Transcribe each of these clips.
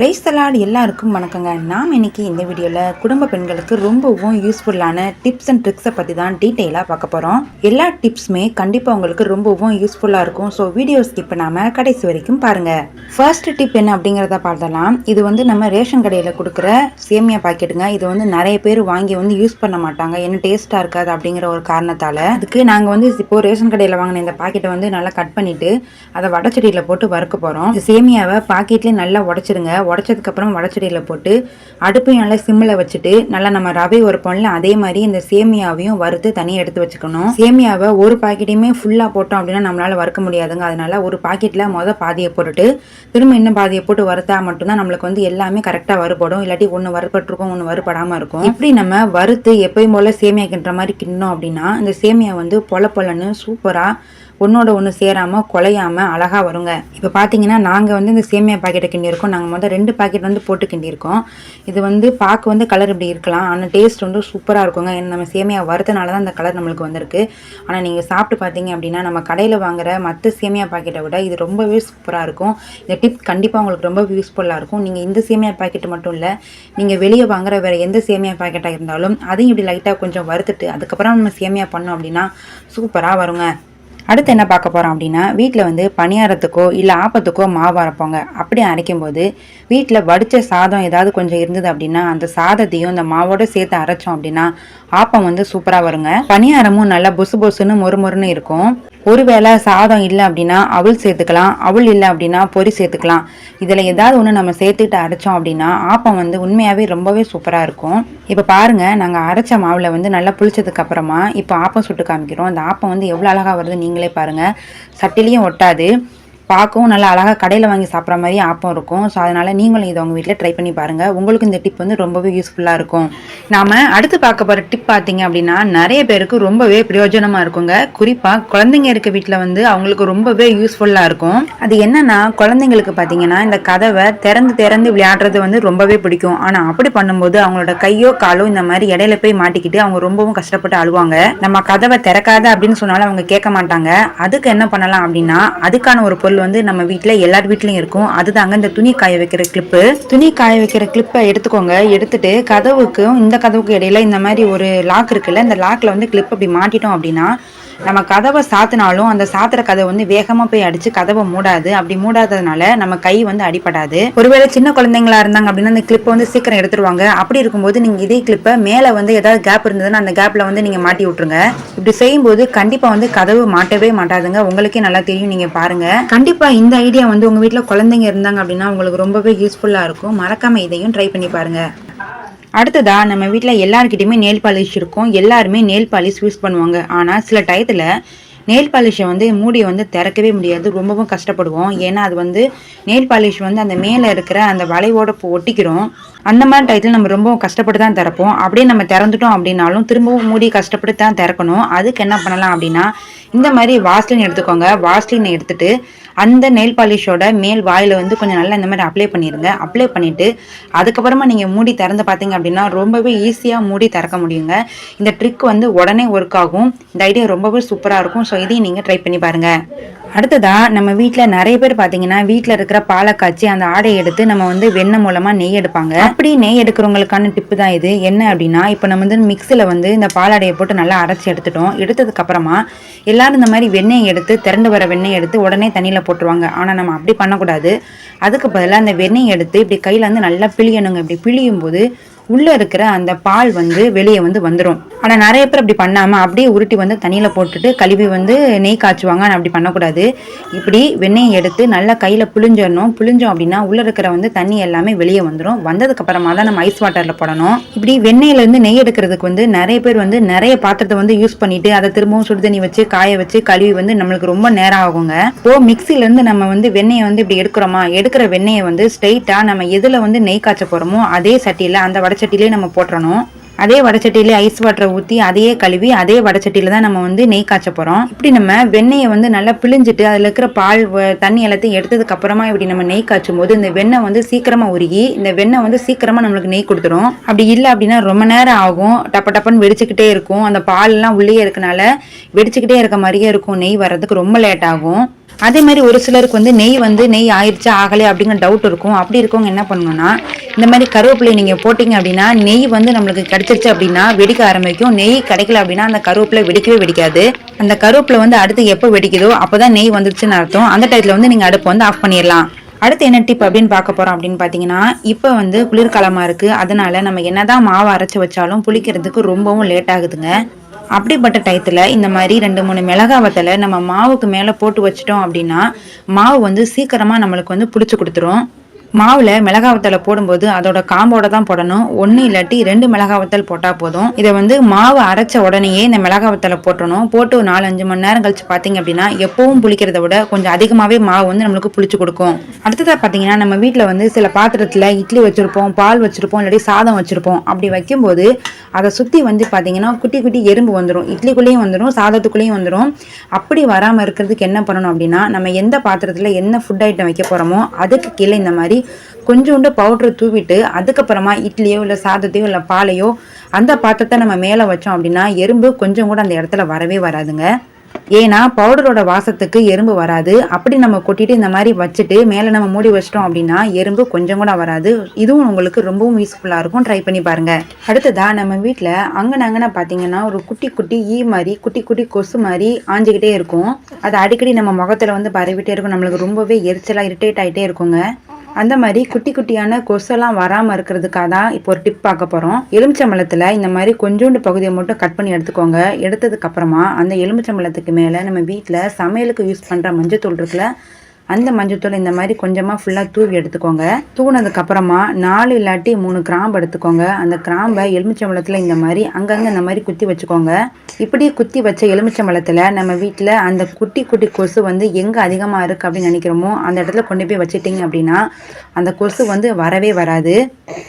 Price தலாட் எல்லாருக்கும் வணக்கங்க. நாம் இன்னைக்கு இந்த வீடியோவில் குடும்ப பெண்களுக்கு ரொம்பவும் யூஸ்ஃபுல்லான டிப்ஸ் அண்ட் ட்ரிக்ஸை பற்றி தான் டீட்டெயிலாக பார்க்க போகிறோம் எல்லா டிப்ஸுமே கண்டிப்பாக உங்களுக்கு ரொம்பவும் யூஸ்ஃபுல்லாக இருக்கும். ஸோ வீடியோ ஸ்கிப் பண்ணாமல் கடைசி வரைக்கும் பாருங்கள் ஃபர்ஸ்ட் டிப் என்ன அப்படிங்கிறத பார்த்தலாம் இது வந்து நம்ம ரேஷன் கடையில் கொடுக்குற சேமியா பாக்கெட்டுங்க. இது வந்து நிறைய பேர் வாங்கி வந்து யூஸ் பண்ண மாட்டாங்க. என்ன டேஸ்ட்டாக இருக்காது அப்படிங்கிற ஒரு காரணத்தால் அதுக்கு நாங்கள் வந்து இப்போது ரேஷன் கடையில் வாங்கின இந்த பாக்கெட்டை வந்து நல்லா கட் பண்ணிவிட்டு அதை வடச்செடியில் போட்டு வறுக்க போகிறோம் சேமியாவை பாக்கெட்லேயே நல்லா உடச்சிடுங்க உடச்சதுக்கப்புறம் வடச்சட்டியில் போட்டு அடுப்பையும் நல்லா சிம்மில் வச்சுட்டு நல்லா நம்ம ரவை உரப்போம்ல அதே மாதிரி இந்த சேமியாவையும் வறுத்து தனியாக எடுத்து வச்சுக்கணும். சேமியாவை ஒரு பாக்கெட்டையுமே ஃபுல்லாக போட்டோம் அப்படின்னா நம்மளால் வறுக்க முடியாதுங்க. அதனால ஒரு பாக்கெட்டில் மொதல் பாதியை போட்டுட்டு திரும்ப இன்னும் பாதியை போட்டு வறுத்தா மட்டும்தான் நம்மளுக்கு வந்து எல்லாமே கரெக்டாக வறுபடும். இல்லாட்டி ஒன்று வறுபட்டிருக்கும் ஒன்று வறுபடாமல் இருக்கும். இப்படி நம்ம வறுத்து எப்பயும் போல் சேமியா கிண்டுற மாதிரி கிண்டோம் அப்படின்னா இந்த சேமியா வந்து பொல பொலன்னு சூப்பராக ஒன்றோட ஒன்று சேராமல் குலையாமல் அழகாக வருங்க. இப்போ பார்த்தீங்கன்னா நாங்கள் வந்து இந்த சேமியா பாக்கெட்டை கிண்டியிருக்கோம். நாங்கள் மொதல் ரெண்டு பாக்கெட் வந்து போட்டு கிண்டியிருக்கோம். இது வந்து பார்க்க வந்து கலர் இப்படி இருக்கலாம். ஆனால் டேஸ்ட் வந்து சூப்பராக இருக்குங்க. நம்ம சேமியா வரதுனால தான் அந்த கலர் நம்மளுக்கு வந்திருக்கு. ஆனால் நீங்கள் சாப்பிட்டு பார்த்தீங்க அப்படின்னா நம்ம கடையில் வாங்குற மற்ற சேமியா பாக்கெட்டை விட இது ரொம்பவே சூப்பராக இருக்கும். இந்த டிப் கண்டிப்பாக உங்களுக்கு ரொம்ப யூஸ்ஃபுல்லாக இருக்கும். நீங்கள் இந்த சேமியா பாக்கெட் மட்டும் இல்லை நீங்கள் வெளியே வாங்குற வேறு எந்த சேமியா பாக்கெட்டாக இருந்தாலும் அதையும் இப்படி லைட்டாக கொஞ்சம் வறுத்துட்டு அதுக்கப்புறம் நம்ம சேமியா பண்ணோம் அப்படின்னா சூப்பராக வருங்க. அடுத்து என்ன பார்க்க போகிறோம் அப்படின்னா வீட்டில் வந்து பணியாரத்துக்கோ இல்லை ஆப்பத்துக்கோ மாவு அரைப்போங்க. அப்படி அரைக்கும்போது வீட்டில் வடித்த சாதம் ஏதாவது கொஞ்சம் இருந்தது அப்படின்னா அந்த சாதத்தையும் இந்த மாவோட சேர்த்து அரைச்சோம் அப்படின்னா ஆப்பம் வந்து சூப்பராக வருங்க. பணியாரமும் நல்லா பொசு பொசுன்னு மொறு மொறுன்னு இருக்கும். ஒருவேளை சாதம் இல்லை அப்படின்னா அவள் சேர்த்துக்கலாம் அவள் இல்லை அப்படின்னா பொரி சேர்த்துக்கலாம். இதில் ஏதாவது ஒன்று நம்ம சேர்த்துக்கிட்டு அரைச்சோம் அப்படின்னா ஆப்பம் வந்து உண்மையாகவே ரொம்பவே சூப்பராக இருக்கும். இப்போ பாருங்கள் நாங்கள் அரைச்ச மாவில் வந்து நல்லா புளிச்சதுக்கு அப்புறமா இப்போ ஆப்பம் சுட்டு காமிக்கிறோம். அந்த ஆப்பம் வந்து எவ்வளோ அழகாக வருது நீங்களே பாருங்கள் சட்டிலையும் ஒட்டாது. பார்க்கவும் நல்லா அழகாக கடையில் வாங்கி சாப்பிட்ற மாதிரி ஆப்பம் இருக்கும். ஸோ அதனால் நீங்களும் இதை உங்கள் வீட்டில் ட்ரை பண்ணி பாருங்கள் உங்களுக்கு இந்த டிப் வந்து ரொம்பவே யூஸ்ஃபுல்லாக இருக்கும். நாம் அடுத்து பார்க்க போகிற டிப் பார்த்தீங்க அப்படின்னா நிறைய பேருக்கு ரொம்பவே பிரயோஜனமாக இருக்குங்க. குறிப்பாக குழந்தைங்க இருக்க வீட்டில் வந்து அவங்களுக்கு ரொம்பவே யூஸ்ஃபுல்லாக இருக்கும். அது என்னன்னா குழந்தைங்களுக்கு பார்த்தீங்கன்னா இந்த கதவை திறந்து திறந்து விளையாடுறது வந்து ரொம்பவே பிடிக்கும். ஆனால் அப்படி பண்ணும்போது அவங்களோட கையோ காலோ இந்த மாதிரி இடையில போய் மாட்டிக்கிட்டு அவங்க ரொம்பவும் கஷ்டப்பட்டு அழுவாங்க. நம்ம கதவை திறக்காத அப்படின்னு சொன்னாலும் அவங்க கேட்க மாட்டாங்க. அதுக்கு என்ன பண்ணலாம் அப்படின்னா அதுக்கான ஒரு பொருள் வந்து நம்ம வீட்டில் எல்லார் வீட்லையும் இருக்கும். அதுதாங்க இந்த துணி காய வைக்கிற கிளிப்பு துணி காய வைக்கிற கிளிப்பை எடுத்துக்கோங்க. எடுத்துட்டு கதவுக்கும் இந்த கதவுக்கு இடையில இந்த மாதிரி ஒரு லாக் இருக்குல்ல இந்த லாக்ல வந்து கிளிப் அப்படி மாட்டிட்டோம் அப்படின்னா நம்ம கதவை சாத்தினாலும் அந்த சாத்துற கதவை வந்து வேகமா போய் அடிச்சு கதவை மூடாது. அப்படி மூடாததுனால நம்ம கை வந்து அடிபடாது. ஒருவேளை சின்ன குழந்தைங்களா இருந்தாங்க அப்படின்னா அந்த கிளிப்பை வந்து சீக்கிரம் எடுத்துருவாங்க. அப்படி இருக்கும்போது நீங்க இதே கிளிப்பை மேல வந்து ஏதாவது கேப் இருந்ததுன்னா அந்த கேப்ல வந்து நீங்க மாட்டி விட்டுருங்க. இப்படி செய்யும்போது கண்டிப்பா வந்து கதவு மாட்டவே மாட்டாதுங்க. உங்களுக்கே நல்லா தெரியும் நீங்க பாருங்க. கண்டிப்பா இந்த ஐடியா வந்து உங்க வீட்டில் குழந்தைங்க இருந்தாங்க அப்படின்னா உங்களுக்கு ரொம்பவே யூஸ்ஃபுல்லா இருக்கும். மறக்காம இதையும் ட்ரை பண்ணி பாருங்க. அடுத்ததாக நம்ம வீட்டில் எல்லாருக்கிட்டையுமே நெயில் பாலிஷ் இருக்கும். எல்லாருமே நெயில் பாலிஷ் யூஸ் பண்ணுவாங்க. ஆனால் சில டயத்தில் நெயில் பாலிஷை வந்து மூடியை வந்து திறக்கவே முடியாது. ரொம்பவும் கஷ்டப்படுவோம். ஏன்னா அது வந்து நெயில் பாலிஷ் வந்து அந்த மேலே இருக்கிற அந்த வளைவோட ஒட்டிக்கிறோம். அந்த மாதிரி டயத்தில் நம்ம ரொம்பவும் கஷ்டப்பட்டு தான் திறப்போம். அப்படியே நம்ம திறந்துட்டோம் அப்படின்னாலும் திரும்பவும் மூடி கஷ்டப்பட்டு தான் திறக்கணும். அதுக்கு என்ன பண்ணலாம் அப்படின்னா இந்த மாதிரி வாஸ்லின் எடுத்துக்கோங்க. வாஸ்லினை எடுத்துகிட்டு அந்த நெயில் பாலிஷோட மேல் வாயில் வந்து கொஞ்சம் நல்லா இந்த மாதிரி அப்ளை பண்ணிடுங்க அப்ளை பண்ணிவிட்டு அதுக்கப்புறமா நீங்கள் மூடி திறந்து பார்த்தீங்க அப்படின்னா ரொம்பவே ஈஸியாக மூடி திறக்க முடியுங்க. இந்த ட்ரிக் வந்து உடனே ஒர்க் ஆகும். இந்த ஐடியா ரொம்பவே சூப்பராக இருக்கும். ஸோ இதையும் நீங்கள் ட்ரை பண்ணி பாருங்கள் அடுத்ததா நம்ம வீட்டில் நிறைய பேர் பார்த்தீங்கன்னா வீட்டில் இருக்கிற பாலை காய்ச்சி அந்த ஆடையை எடுத்து நம்ம வந்து வெண்ணெய் மூலமாக நெய் எடுப்பாங்க. அப்படி நெய் எடுக்கிறவங்களுக்கான டிப்பு தான் இது. என்ன அப்படின்னா இப்போ நம்ம வந்து மிக்சியில் வந்து இந்த பாலாடையை போட்டு நல்லா அரைச்சி எடுத்துட்டோம். எடுத்ததுக்கு அப்புறமா எல்லாரும் இந்த மாதிரி வெண்ணெய் எடுத்து திரண்டு வர வெண்ணெய் எடுத்து உடனே தண்ணியில் போட்டுருவாங்க. ஆனால் நம்ம அப்படி பண்ணக்கூடாது. அதுக்கு பதிலாக அந்த வெண்ணெய் எடுத்து இப்படி கையில் வந்து நல்லா பிழியணுங்க. இப்படி பிழியும் போது உள்ளே இருக்கிற அந்த பால் வந்து வெளியே வந்து வந்துடும் ஆனால் நிறைய பேர் அப்படி பண்ணாமல் அப்படியே உருட்டி வந்து தண்ணியில் போட்டுட்டு கழுவி வந்து நெய் காய்ச்சுவாங்க. ஆனால் அப்படி பண்ணக்கூடாது. இப்படி வெண்ணெயை எடுத்து நல்லா கையில் புளிஞ்சிடணும் புளிஞ்சோம் அப்படின்னா உள்ளே இருக்கிற வந்து தண்ணி எல்லாமே வெளியே வந்துடும் வந்ததுக்கப்புறமா தான் நம்ம ஐஸ் வாட்டரில் போடணும். இப்படி வெண்ணெயிலேருந்து நெய் எடுக்கிறதுக்கு வந்து நிறைய பேர் வந்து நிறைய பாத்திரத்தை வந்து யூஸ் பண்ணிவிட்டு அதை திரும்பவும் சுடு தண்ணி வச்சு காய வச்சு கழுவி வந்து நம்மளுக்கு ரொம்ப நேரம் ஆகுங்க. இப்போ மிக்சிலேருந்து நம்ம வந்து வெண்ணெயை வந்து இப்படி எடுக்கிறோமா? எடுக்கிற வெண்ணெயை வந்து ஸ்ட்ரைட்டாக நம்ம எதில் வந்து நெய் காய்ச்ச போகிறோமோ அதே சட்டியில் அந்த வடச்சட்டிலே நம்ம போட்டுறணும். அதே வடச்சட்டியில ஐஸ் வாட்டரை ஊற்றி அதையே கழுவி அதே வடச்சட்டியில் தான் நம்ம வந்து நெய் காய்ச்ச போகிறோம் இப்படி நம்ம வெண்ணெயை வந்து நல்லா பிழிஞ்சிட்டு அதில் இருக்கிற பால் வ- தண்ணி எல்லாத்தையும் எடுத்ததுக்கப்புறமா இப்படி நம்ம நெய் காய்ச்சும் போது இந்த வெண்ணெய் வந்து சீக்கிரமாக உருகி இந்த வெண்ணெய் வந்து சீக்கிரமாக நம்மளுக்கு நெய் கொடுத்துரும். அப்படி இல்லை அப்படின்னா ரொம்ப நேரம் ஆகும். டப்ப டப்பன்னு வெடிச்சுக்கிட்டே இருக்கும். அந்த பால்லாம் உள்ளே இருக்கனால வெடிச்சுக்கிட்டே இருக்க மாதிரியே இருக்கும். நெய் வர்றதுக்கு ரொம்ப லேட் ஆகும். அதே மாதிரி ஒரு சிலருக்கு வந்து நெய் வந்து நெய் ஆயிடுச்சு ஆகலை அப்படிங்கிற டவுட் இருக்கும். அப்படி இருக்கவங்க என்ன பண்ணணும்னா இந்த மாதிரி கருவேப்பிலை நீங்கள் போட்டிங்க அப்படின்னா நெய் வந்து நம்மளுக்கு கிடைச்சிருச்சு அப்படின்னா வெடிக்க ஆரம்பிக்கும். நெய் கிடைக்கல அப்படின்னா அந்த கருவேப்பிலை வெடிக்கவே வெடிக்காது. அந்த கருவேப்பிலை வந்து அடுத்து எப்போ வெடிக்குதோ அப்போ தான் நெய் வந்துருச்சுன்னு அர்த்தம். அந்த டயத்தில் வந்து நீங்கள் அடுப்பு வந்து ஆஃப் பண்ணிடலாம். அடுத்து என்ன டிப் அப்படின்னு பார்க்க போகிறோம் அப்படின்னு பார்த்தீங்கன்னா இப்போ வந்து குளிர்காலமாக இருக்குது அதனால் நம்ம என்னதான் மாவு அரைச்சி வச்சாலும் புளிக்கிறதுக்கு ரொம்பவும் லேட் ஆகுதுங்க. அப்படிப்பட்ட டயத்தில் இந்த மாதிரி ரெண்டு மூணு மிளகா வத்தலை நம்ம மாவுக்கு மேலே போட்டு வச்சிட்டோம் அப்படின்னா மாவு வந்து சீக்கிரமாக நம்மளுக்கு வந்து பிடிச்சி கொடுத்துரும். மாவில் மிளகாவத்தலை போடும்போது அதோட காம்போட தான் போடணும். ஒன்று இல்லாட்டி ரெண்டு மிளகாவத்தல் போட்டால் போதும். இதை வந்து மாவு அரைச்ச உடனேயே இந்த மிளகாவத்தலை போட்டணும் போட்டு ஒரு நாலு அஞ்சு மணி நேரம் கழிச்சு பார்த்தீங்க அப்படின்னா எப்பவும் புளிக்கிறத விட கொஞ்சம் அதிகமாகவே மாவு வந்து நம்மளுக்கு புளிச்சு கொடுக்கும். அடுத்ததாக பார்த்தீங்கன்னா நம்ம வீட்டில் வந்து சில பாத்திரத்தில் இட்லி வச்சுருப்போம் பால் வச்சுருப்போம் இல்லாட்டி சாதம் வச்சுருப்போம். அப்படி வைக்கும்போது அதை சுற்றி வந்து பார்த்தீங்கன்னா குட்டி குட்டி எறும்பு வந்துடும் இட்லிக்குள்ளேயும் வந்துடும் சாதத்துக்குள்ளேயும் வந்துடும் அப்படி வராமல் இருக்கிறதுக்கு என்ன பண்ணணும் அப்படின்னா நம்ம எந்த பாத்திரத்தில் என்ன ஃபுட் ஐட்டம் வைக்க போகிறோமோ அதுக்கு கீழே இந்த மாதிரி கொஞ்சோண்டு பவுடரை தூவிட்டு அதுக்கப்புறமா இட்லியோ இல்லை சாதத்தையோ இல்லை பாலையோ அந்த பாத்திரத்தை நம்ம மேலே வச்சோம் அப்படின்னா எறும்பு கொஞ்சம் கூட அந்த இடத்துல வரவே வராதுங்க. ஏன்னா பவுடரோட வாசத்துக்கு எறும்பு வராது. அப்படி நம்ம கொட்டிட்டு இந்த மாதிரி வச்சுட்டு மேலே நம்ம மூடி வச்சிட்டோம் அப்படின்னா எறும்பு கொஞ்சம் கூட வராது. இதுவும் உங்களுக்கு ரொம்பவும் யூஸ்ஃபுல்லாக இருக்கும். ட்ரை பண்ணி பாருங்க. அடுத்ததாக நம்ம வீட்டில் அங்கன அங்கன பார்த்தீங்கன்னா ஒரு குட்டி குட்டி ஈ மாதிரி குட்டி குட்டி கொசு மாதிரி ஆஞ்சிக்கிட்டே இருக்கும். அது அடிக்கடி நம்ம முகத்தில் வந்து பரவிட்டே இருக்கும். நம்மளுக்கு ரொம்பவே எரிச்சலாக இரிட்டேட் ஆகிட்டே இருக்குங்க. அந்த மாதிரி குட்டி குட்டியான கொசெல்லாம் வராமல் இருக்கிறதுக்காக தான் இப்போ ஒரு டிப் பார்க்க போகிறோம் எலுமிச்சம்பழத்தில் இந்த மாதிரி கொஞ்சோண்டு பகுதியை மட்டும் கட் பண்ணி எடுத்துக்கோங்க. எடுத்ததுக்கப்புறமா அந்த எலுமிச்சம்பழத்துக்கு மேலே நம்ம வீட்டில் சமையலுக்கு யூஸ் பண்ணுற மஞ்சத்தூள் இருக்குல்ல அந்த மஞ்சத்தூள் இந்த மாதிரி கொஞ்சமாக ஃபுல்லாக தூவி எடுத்துக்கோங்க. தூவினதுக்கு அப்புறமா நாலு இல்லாட்டி மூணு கிராம்பு எடுத்துக்கோங்க. அந்த கிராம்பை எலுமிச்சம்பழத்தில் இந்த மாதிரி அங்கங்கே இந்த மாதிரி குத்தி வச்சுக்கோங்க. இப்படி குத்தி வச்ச எலுமிச்சம்பழத்தில் நம்ம வீட்டில் அந்த குட்டி குட்டி கொசு வந்து எங்கே அதிகமாக இருக்குது அப்படின்னு நினைக்கிறோமோ அந்த இடத்துல கொண்டு போய் வச்சுட்டிங்க அப்படின்னா அந்த கொசு வந்து வரவே வராது.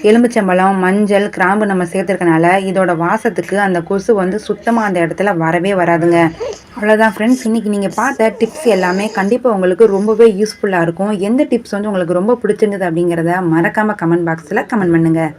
எலுமிச்சம்பழம் மஞ்சள் கிராம்பு நம்ம சேர்த்துருக்கனால இதோட வாசத்துக்கு அந்த கொசு வந்து சுத்தமாக அந்த இடத்துல வரவே வராதுங்க. அவ்வளோதான் ஃப்ரெண்ட்ஸ் இன்றைக்கி நீங்கள் பார்த்த டிப்ஸ் எல்லாமே கண்டிப்பாக உங்களுக்கு ரொம்பவே ரொம்பவே யூஸ்ஃபுல்லாக இருக்கும். எந்த டிப்ஸ் வந்து உங்களுக்கு ரொம்ப பிடிச்சிருந்தது அப்படிங்கிறத மறக்காமல் கமெண்ட் பாக்ஸில் கமெண்ட் பண்ணுங்கள்